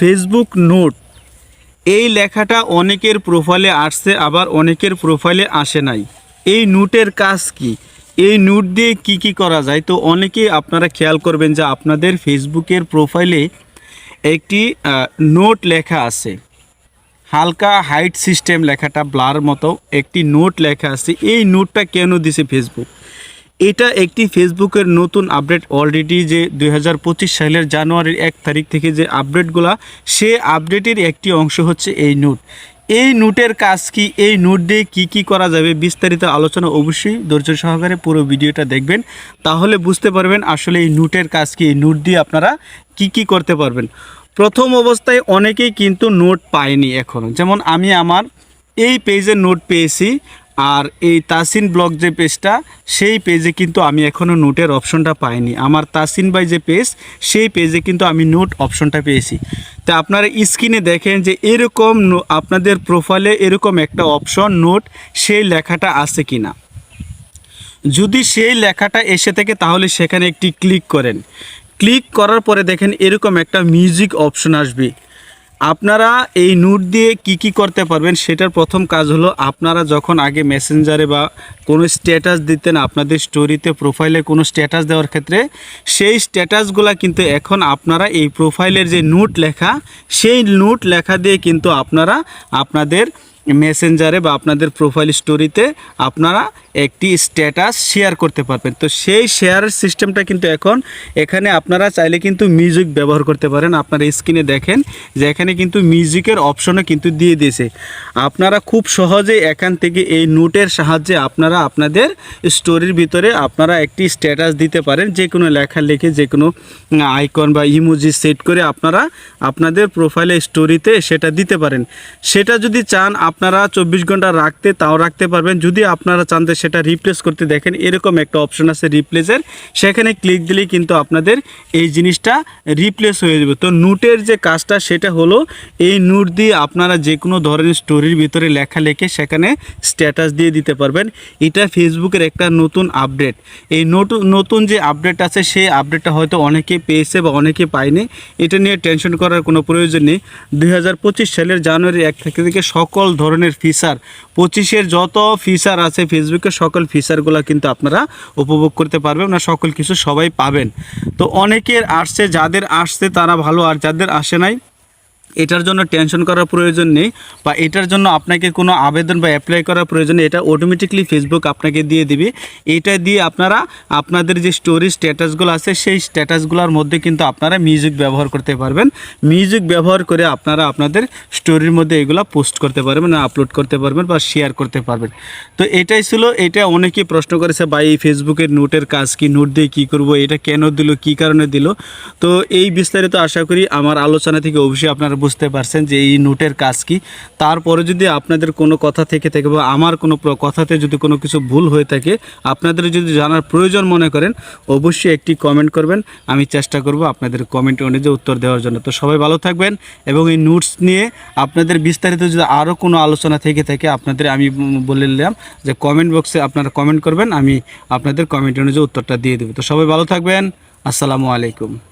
Facebook note এই লেখাটা অনেকের প্রোফাইলে আসছে, আবার অনেকের প্রোফাইলে আসে নাই। এই নোটের কাজ কি? এই নোট দিয়ে কি কি করা যায়? তো অনেকেই আপনারা খেয়াল করবেন যে আপনাদের ফেসবুকের প্রোফাইলে একটি নোট লেখা আছে। হালকা হাইট সিস্টেম লেখাটা ব্লার মতো একটি নোট লেখা আছে। এই নোটটা কেন দিছে ফেসবুক এটা একটি ফেসবুকের নতুন আপডেট অলরেডি যে দু হাজার পঁচিশ সালের জানুয়ারির এক তারিখ থেকে যে আপডেটগুলা সে আপডেটের একটি অংশ হচ্ছে এই নোট। এই নোটের কাজ কি? এই নোট দিয়ে কী কী করা যাবে? বিস্তারিত আলোচনা অবশ্যই ধৈর্য সহকারে পুরো ভিডিওটা দেখবেন। তাহলে বুঝতে পারবেন আসলে এই নোটের কাজ কি? এই নোট দিয়ে আপনারা কি কি করতে পারবেন? প্রথম অবস্থায় অনেকেই কিন্তু নোট পায়নি এখনও যেমন আমি আমার এই পেজের নোট পেয়েছি। আর এই তাসিন ব্লগ যে পেজটা, সেই পেজে কিন্তু আমি এখনও নোটের অপশনটা পাইনি। আমার তাসিন বাই যে পেজ, সেই পেজে কিন্তু আমি নোট অপশনটা পেয়েছি। তা আপনারা স্ক্রিনে দেখেন যে এরকম আপনাদের প্রোফাইলে এরকম একটা অপশন নোট, সেই লেখাটা আছে কি না যদি সেই লেখাটা এসে থাকে, তাহলে সেখানে একটি ক্লিক করেন। ক্লিক করার পরে দেখেন এরকম একটা মিউজিক অপশন আসবে। আপনারা এই নোট দিয়ে কি কি করতে পারবেন, সেটার প্রথম কাজ হলো আপনারা যখন আগে মেসেঞ্জারে বা কোনো স্ট্যাটাস দিতেন, আপনাদের স্টোরিতে প্রোফাইলে কোনো স্ট্যাটাস দেওয়ার ক্ষেত্রে, সেই স্ট্যাটাসগুলা কিন্তু এখন আপনারা এই প্রোফাইলের যে নোট লেখা, সেই নোট লেখা দিয়ে কিন্তু আপনারা আপনাদের মেসেঞ্জারে বা আপনাদের প্রোফাইল স্টোরিতে আপনারা একটি স্ট্যাটাস শেয়ার করতে পারবেন। তো সেই শেয়ারের সিস্টেমটা কিন্তু এখন এখানে আপনারা চাইলে কিন্তু মিউজিক ব্যবহার করতে পারেন। আপনারা স্ক্রিনে দেখেন যে এখানে কিন্তু মিউজিকের অপশনও কিন্তু দিয়ে দিয়েছে। আপনারা খুব সহজে এখান থেকে এই নোটের সাহায্যে আপনারা আপনাদের স্টোরির ভিতরে আপনারা একটি স্ট্যাটাস দিতে পারেন। যে কোনো লেখা লিখে যে কোনো আইকন বা ইমোজি সেট করে আপনারা আপনাদের প্রোফাইলে স্টোরিতে সেটা দিতে পারেন। সেটা যদি চান আপনারা চব্বিশ ঘণ্টা রাখতে, তাও রাখতে পারবেন। যদি আপনারা চান যে সেটা রিপ্লেস করতে দেখেন, এরকম একটা অপশন আছে রিপ্লেসের সেখানে ক্লিক দিলেই কিন্তু আপনাদের এই জিনিসটা রিপ্লেস হয়ে যাবে। তো নোটের যে কাজটা, সেটা হলো এই নোট দিয়ে আপনারা যে কোনো ধরনের স্টোরির ভিতরে লেখা লিখে সেখানে স্ট্যাটাস দিয়ে দিতে পারবেন। এটা ফেসবুকের একটা নতুন আপডেট এই নতুন নতুন যে আপডেট আছে, সেই আপডেটটা হয়তো অনেকে পেয়েছে বা অনেকে পায়নি। এটা নিয়ে টেনশন করার কোনো প্রয়োজন নেই। দুই হাজার পঁচিশ সালের জানুয়ারি এক থেকে সকল ধরনের ফিচার পঁচিশের যত ফিচার আছে ফেসবুকের সকল ফিচারগুলো কিন্তু আপনারা উপভোগ করতে পারবেন। না সকল কিছু সবাই পাবেন। তো অনেকের আসছে, যাদের আসছে তারা ভালো, আর যাদের আসে নাই এটার জন্য টেনশন করার প্রয়োজন নেই বা এটার জন্য আপনাকে কোনো আবেদন বা অ্যাপ্লাই করার প্রয়োজন নেই, এটা অটোমেটিকলি ফেসবুক আপনাকে দিয়ে দিবে। এটা দিয়ে আপনারা, আপনাদের যে স্টোরি স্ট্যাটাসগুলো আছে, সেই স্ট্যাটাসগুলোর মধ্যে কিন্তু আপনারা মিউজিক ব্যবহার করতে পারবেন। মিউজিক ব্যবহার করে আপনারা আপনাদের স্টোরির মধ্যে এগুলো পোস্ট করতে পারবেন আপলোড করতে পারবেন বা শেয়ার করতে পারবেন। তো এটাই ছিল, এটা অনেকেই প্রশ্ন করেছে বা এই ফেসবুকের নোটের কাজ কি? নোট দিয়ে কী করব? এটা কেন দিল? কী কারণে দিল? তো এই বিস্তারিত আশা করি আমার আলোচনা থেকে অবশ্যই আপনারা বুঝতে পারছেন যে এই নোটের কাজ কি। তারপরে যদি আপনাদের কোনো কথা থেকে থাকে বা আমার কোনো কথাতে যদি কোনো কিছু ভুল হয়ে থাকে, আপনাদের যদি জানার প্রয়োজন মনে করেন, অবশ্যই একটি কমেন্ট করবেন। আমি চেষ্টা করব আপনাদের কমেন্ট অনুযায়ী উত্তর দেওয়ার জন্য। তো সবাই ভালো থাকবেন এবং এই নোটস নিয়ে আপনাদের বিস্তারিত যদি আরও কোনো আলোচনা থেকে থাকে, আপনাদের আমি বলে নিলাম যে কমেন্ট বক্সে আপনারা কমেন্ট করবেন, আমি আপনাদের কমেন্ট অনুযায়ী উত্তরটা দিয়ে দেবো। তো সবাই ভালো থাকবেন। আসসালামু আলাইকুম।